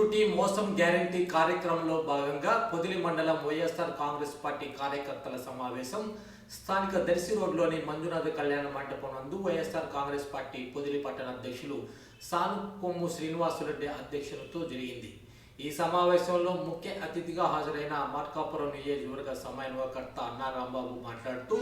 surety మోసం guarantee కార్యక్రమంలో భాగంగా పొదిలి మండలం వైఎస్ఆర్ కాంగ్రెస్ పార్టీ కార్యకర్తల సమావేశం స్థానిక దర్శి రోడ్లోని మంజునాథ కళ్యాణ మండపం నందు వైఎస్ఆర్ కాంగ్రెస్ పార్టీ పొదిలి పట్టణ అధ్యక్షులు సాను కొమ్ము శ్రీనివాసురెడ్డి అధ్యక్షులతో జరిగింది. ఈ సమావేశంలో ముఖ్య అతిథిగా హాజరైన మార్కాపురం నియోజకవర్గ సమన్వయకర్త అన్నా రాంబాబు మాట్లాడుతూ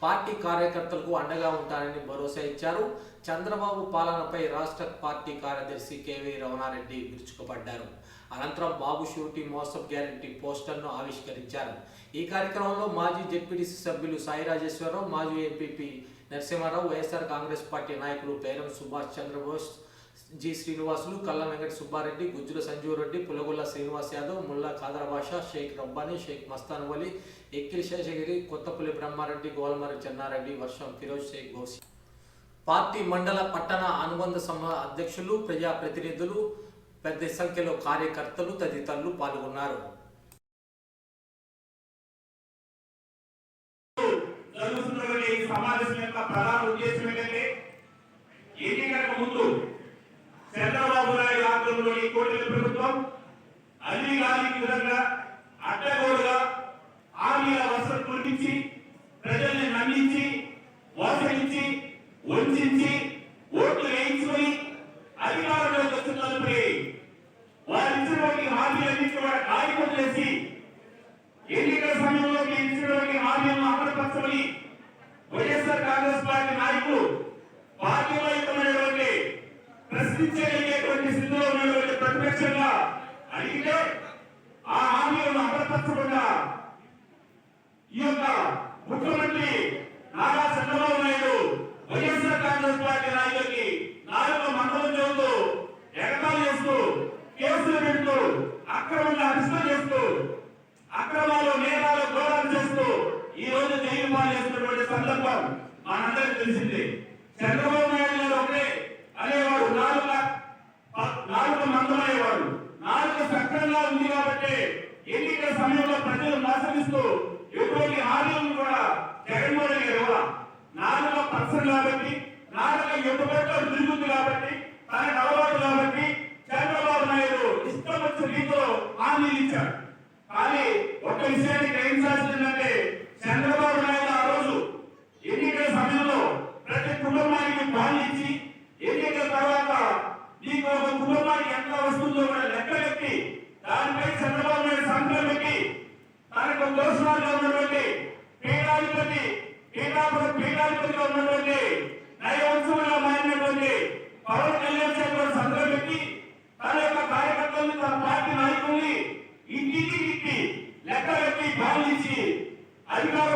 పార్టీ కార్యకర్తలకు అండగా ఉంటారని భరోసా ఇచ్చారు. చంద్రబాబు పాలనపై రాష్ట్ర పార్టీ కార్యదర్శి కేవీ రమణారెడ్డి విరుచుకుపడ్డారు. అనంతరం బాబు షూరిటీ మోసం గ్యారంటీ పోస్టర్ను ఆవిష్కరించారు. ఈ కార్యక్రమంలో మాజీ జెడ్పీటీసీ సభ్యులు సాయి రాజేశ్వరరావు మాజీ MPP Narasimharao YSR Congress party నాయకులు పేరం సుభాష్ చంద్రబోస్ జి శ్రీనివాసులు కల్ల వెంకట సుబ్బారెడ్డి గుజ్జుల సంజీవ్ రెడ్డి పులగొల్ల శ్రీనివాస్ యాదవ్ ముల్లా ఖాదరబాష షేక్ రబ్బానీ షేక్ మస్తాన్ వలి ఎక్కిల్ శేషగిరి కొత్తపల్లి బ్రహ్మారెడ్డి గోల్మరి చెన్నారెడ్డి వర్షం ఫిరోజ్ షేక్ ఘోష్ పార్టీ మండల పట్టణ అనుబంధ సమ అధ్యక్షులు ప్రజాప్రతినిధులు పెద్ద సంఖ్యలో కార్యకర్తలు తదితరులు పాల్గొన్నారు. సమావేశం యొక్క ప్రధాన ఉద్దేశం ఏంటంటే హామీలను వైఎస్ఆర్ కాంగ్రెస్ పార్టీ నాయకులు బాధ్యమైనటువంటి ప్రశ్నించగలిగేటువంటి స్థితిలో ఉన్నటువంటి ప్రతిపక్షంగా అడిగితే ఆ హామీలను అమలుపరచకుండా ఈ యొక్క ముఖ్యమంత్రి Nara Chandrababu Naidu YSR Congress party నాయకులకి నాలుగు మండలం చెబుతూ ఎగతాలు చేస్తూ కేసులు పెడుతూ అక్రమంగా అరెస్టులు చేస్తూ సందర్భం మనందరికి తెలిసిందే చంద్రబాబు నాయుడు గారు ఒకటే అనేవాడు నాలుగు నాలుగు మందమయ్యేవాడు నాలుగు సక్రంగా ఉంది కాబట్టి ఎన్నికల సమయంలో ప్రజలు నాశనిస్తూ ఎటువంటి హామీలను కూడా జగన్మోహన్ రెడ్డి గారు ఇవ్వాల. నాలుగు పర్సన్ కాబట్టి నాలుగో ఎటువంటి తిరుగుతుంది కాబట్టి తనకు అలవాటు కాబట్టి చంద్రబాబు నాయుడు ఇష్టం వచ్చిన రీతిలో హామీలు ఇచ్చారు కానీ ఒక్క విషయాన్ని గ్రహించాల్సింది ఏంటంటే చంద్రబాబు నాయుడు ఆ రోజు ఎన్నికల సమయంలో ప్రతి కుటుంబానికి బాండ్ ఇచ్చి ఎన్నికల తర్వాత నీకు ఒక కుటుంబానికి ఎంత వస్తుందో కూడా లెక్కలెక్కి దానిపై చంద్రబాబు నాయుడు సంతకం పెట్టి తనకు దోషాలుగా ఉన్నటువంటి పీఠాధిపతి పీఠాపురం పీఠాధిపతిగా ఉన్నటువంటి నయవంశంలో మారినటువంటి పవన్ కళ్యాణ్ గారు సంతకం పెట్టి తన యొక్క కార్యకర్తలను తన పార్టీ నాయకుల్ని ఇంటికి తిట్టి లెక్క పెట్టి పాలించి అధికారం